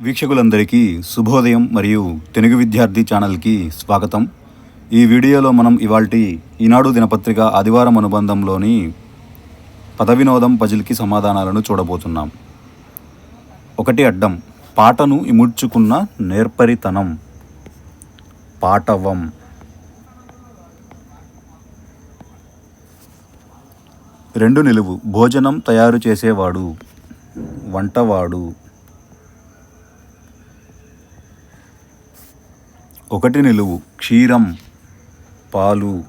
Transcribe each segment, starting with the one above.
వీక్షకులందరికీ శుభోదయం మరియు తెలుగు విద్యార్థి ఛానల్కి స్వాగతం. ఈ వీడియోలో మనం ఇవాల్టి ఈనాడు దినపత్రిక ఆదివారం అనుబంధంలోని పదవినోదం పజిల్కి సమాధానాలను చూడబోతున్నాం. ఒకటి అడ్డం పాటను ఇముడ్చుకున్న నేర్పరితనం. పాటవం. రెండు నిలువు భోజనం తయారు చేసేవాడు వంటవాడు. ఒకటి నిలువు క్షీరం పాలు.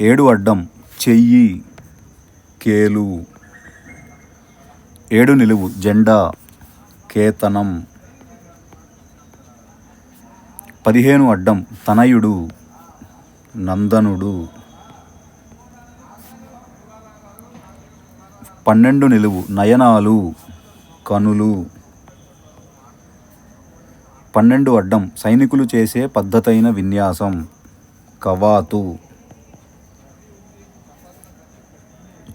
ఏడు అడ్డం చెయ్యి కేలు. ఏడు నిలువు జెండా కేతనం. పదిహేను అడ్డం తనయుడు నందనుడు. పన్నెండు నిలువు నయనాలు కనులు. పన్నెండు అడ్డం సైనికులు చేసే పద్ధతైన విన్యాసం. కవాతు.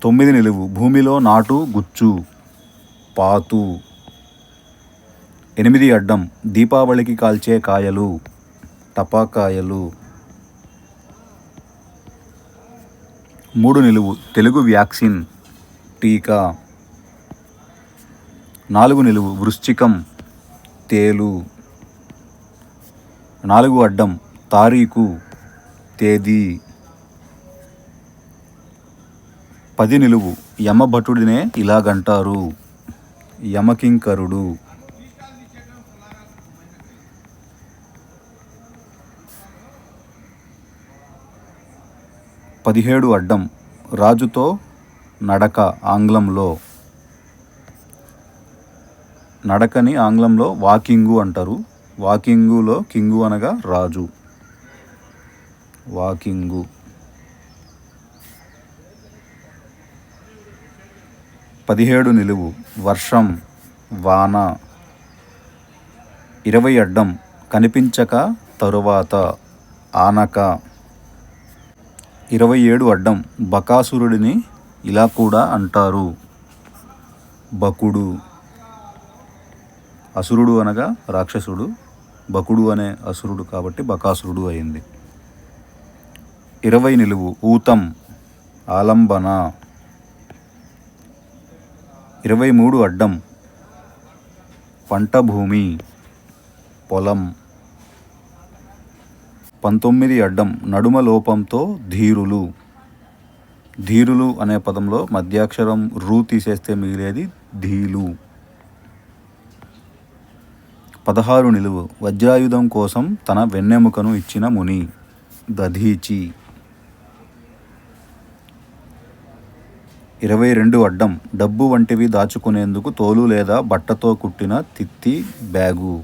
తొమ్మిది నిలువు. భూమిలో నాటు గుచ్చు. పాతు. ఎనిమిది అడ్డం. దీపావళికి కాల్చే కాయలు. టపాకాయలు. మూడు నిలువు. తెలుగు వ్యాక్సిన్. టీకా. నాలుగు నిలువు. వృశ్చికం. తేలు. నాలుగు అడ్డం తారీఖు తేదీ. పది నిలువు. యమభటుడినే ఇలాగంటారు. యమకింకరుడు. పదిహేడు అడ్డం. రాజుతో నడక ఆంగ్లంలో. నడకని ఆంగ్లంలో వాకింగు అంటారు. వాకింగులో కింగు అనగా రాజు. వాకింగు. పదిహేడు నిలువు వర్షం వాన. ఇరవై అడ్డం కనిపించక తరువాత ఆనక. ఇరవై ఏడు అడ్డం బకాసురుడిని ఇలా కూడా అంటారు. బకుడు. అసురుడు అనగా రాక్షసుడు. బకుడు అనే అసురుడు కాబట్టి బకాసురుడు అయింది. ఇరవై నిలువు ఊతం ఆలంబన. ఇరవై మూడు అడ్డం పంటభూమి పొలం. పంతొమ్మిది అడ్డం నడుమ లోపంతో ధీరులు. ధీరులు అనే పదంలో మధ్యాక్షరం రూ తీసేస్తే మిగిలేది ధీలు. పదహారు నిలువు. వజ్రాయుధం కోసం తన వెన్నెముకను ఇచ్చిన ముని దధీచి. ఇరవై రెండు అడ్డం. డబ్బు వంటివి దాచుకునేందుకు తోలు లేదా బట్టతో కుట్టిన తిత్తి బ్యాగు.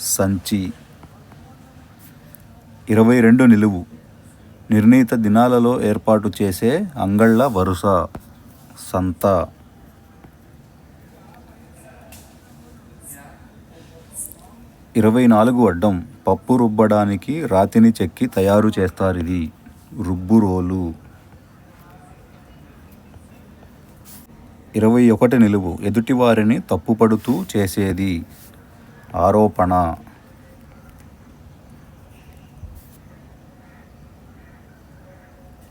సంచి. ఇరవై రెండు నిలువు. నిర్ణీత దినాలలో ఏర్పాటు చేసే అంగళ్ళ వరుస. సంత. ఇరవై నాలుగు అడ్డం పప్పు రుబ్బడానికి రాతిని చెక్కి తయారు చేస్తారు ఇది రుబ్బు రోలు. ఇరవై ఒకటి నిలువు ఎదుటివారిని తప్పుపడుతూ చేసేది. ఆరోపణ.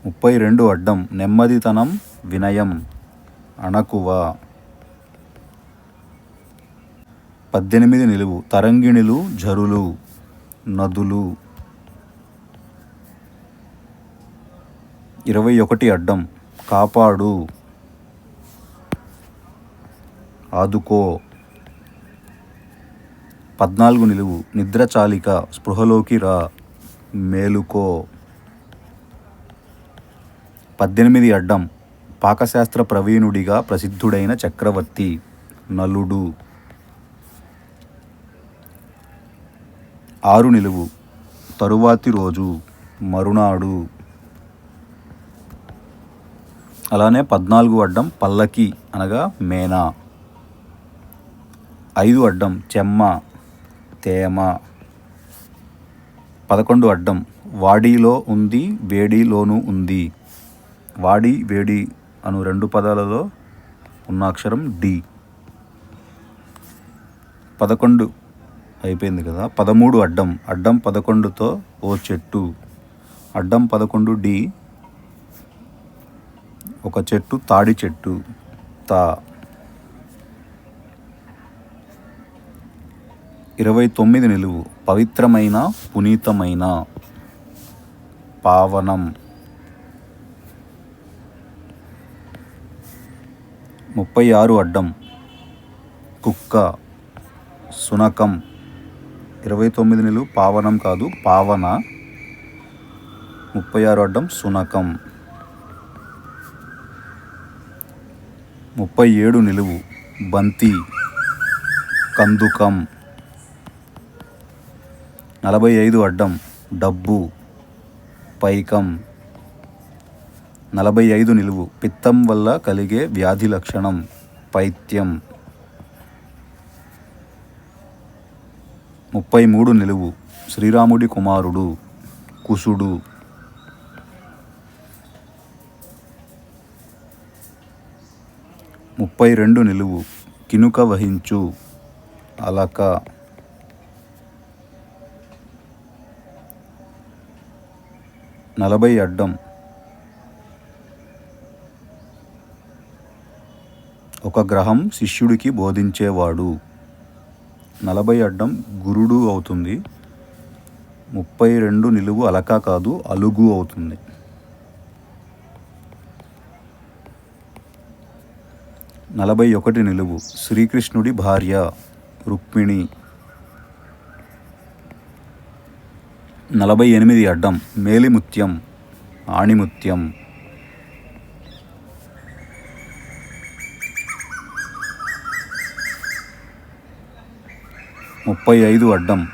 ముప్పై రెండు అడ్డం నెమ్మదితనం వినయం అణకువ. పద్దెనిమిది నిలువు. తరంగిణులు జరులు నదులు. ఇరవై ఒకటి అడ్డం. కాపాడు. ఆదుకో. పద్నాలుగు నిలువు. నిద్రచాలిక స్పృహలోకి రా. మేలుకో. పద్దెనిమిది అడ్డం. పాకశాస్త్ర ప్రవీణుడిగా ప్రసిద్ధుడైన చక్రవర్తి. నలుడు. ఆరు నిలువు. తరువాతి రోజు మరునాడు. అలానే పద్నాలుగు అడ్డం పల్లకి అనగా మేనా. ఐదు అడ్డం చెమ్మ తేమ. పదకొండు అడ్డం వాడిలో ఉంది వేడిలోనూ ఉంది. వాడి వేడి అను రెండు పదాలలో ఉన్న అక్షరం డి. పదకొండు అయిపోయింది కదా. పదమూడు అడ్డం. అడ్డం పదకొండుతో ఓ చెట్టు. అడ్డం పదకొండు డి. ఒక చెట్టు తాడి చెట్టు. తా. ఇరవై తొమ్మిది నిలువు. పవిత్రమైన పునీతమైన. పావనం. ముప్పై ఆరు అడ్డం. కుక్క. సునకం. ఇరవై తొమ్మిది నిలువు పావనం కాదు పావన. ముప్పై ఆరు అడ్డం సునకం. ముప్పై ఏడు నిలువు బంతి. కందుకం. నలభై ఐదు అడ్డం డబ్బు. పైకం. నలభై ఐదు నిలువు పిత్తం వల్ల కలిగే వ్యాధి లక్షణం పైత్యం. ముప్పై మూడు నిలువు. శ్రీరాముడి కుమారుడు కుసుడు. ముప్పై రెండు నిలువు. కినుక వహించు. అలక. నలభై అడ్డం. ఒక గ్రహం శిష్యుడికి బోధించేవాడు. నలభై అడ్డం గురుడు అవుతుంది. ముప్పై రెండు నిలువు అలక కాదు అలుగు అవుతుంది. నలభై ఒకటి నిలువు శ్రీకృష్ణుడి భార్య రుక్మిణి. నలభై ఎనిమిది అడ్డం మేలిముత్యం ఆణిముత్యం. ముప్పై ఐదు అడ్డం.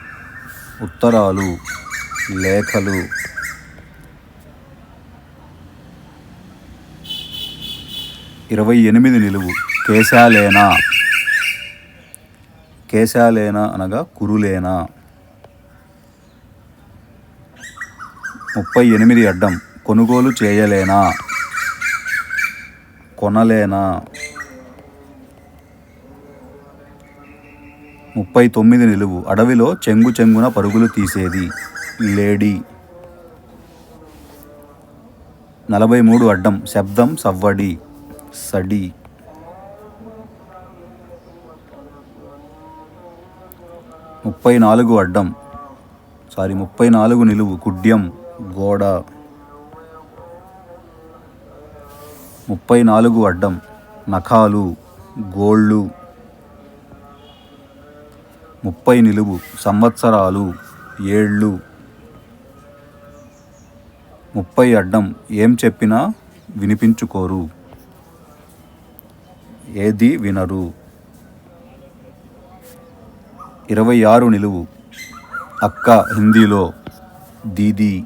ఉత్తరాలు లేఖలు. ఇరవై ఎనిమిది నిలువు. కేశాలేనా. కేశాలేన అనగా కురులేనా. ముప్పై ఎనిమిది అడ్డం. కొనుగోలు చేయలేనా? కొనలేనా? ముప్పై తొమ్మిది నిలువు అడవిలో చెంగు చెంగున పరుగులు తీసేది. లేడీ. నలభై మూడు అడ్డం శబ్దం సవ్వడి. సడి. ముప్పై నాలుగు అడ్డం. సారీ ముప్పై నాలుగు నిలువు కుడ్యం గోడ. ముప్పై నాలుగు అడ్డం నఖాలు గోళ్ళు. ముప్పై నిలువు సంవత్సరాలు ఏళ్ళు. ముప్పై అడ్డం ఏం చెప్పినా వినిపించుకోరు. ఏది వినరు. ఇరవై ఆరు నిలువు అక్క హిందీలో దీదీ.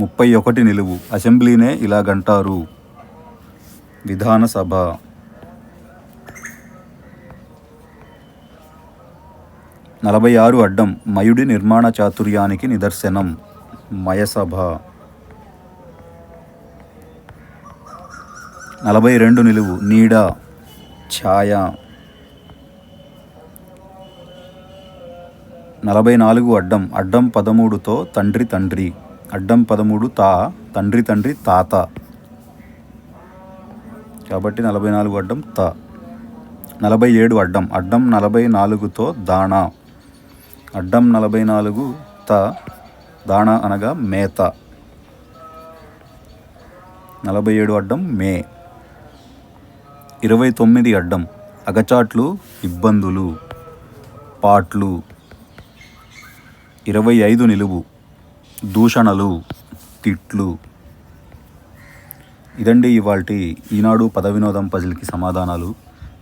ముప్పై ఒకటి నిలువు అసెంబ్లీనే ఇలాగంటారు విధానసభ. నలభై ఆరు అడ్డం మయుడి నిర్మాణ చాతుర్యానికి నిదర్శనం. మయసభ. నలభై రెండు నిలువు. నీడ. ఛాయ. నలభై నాలుగు అడ్డం. అడ్డం పదమూడుతో తండ్రి తండ్రి. అడ్డం పదమూడు తా. తండ్రి తండ్రి తాత. కాబట్టి నలభై నాలుగు అడ్డం త. నలభై ఏడు అడ్డం. అడ్డం నలభై నాలుగుతో దాణా. అడ్డం నలభై నాలుగు త దాణా అనగా మేత. నలభై ఏడు అడ్డం మే. ఇరవై తొమ్మిది అడ్డం అగచాట్లు ఇబ్బందులు. పాట్లు. ఇరవై ఐదు నిలువు దూషణలు తిట్లు. ఇదండి ఇవాళ ఈనాడు పద వినోదం పజిల్కి సమాధానాలు.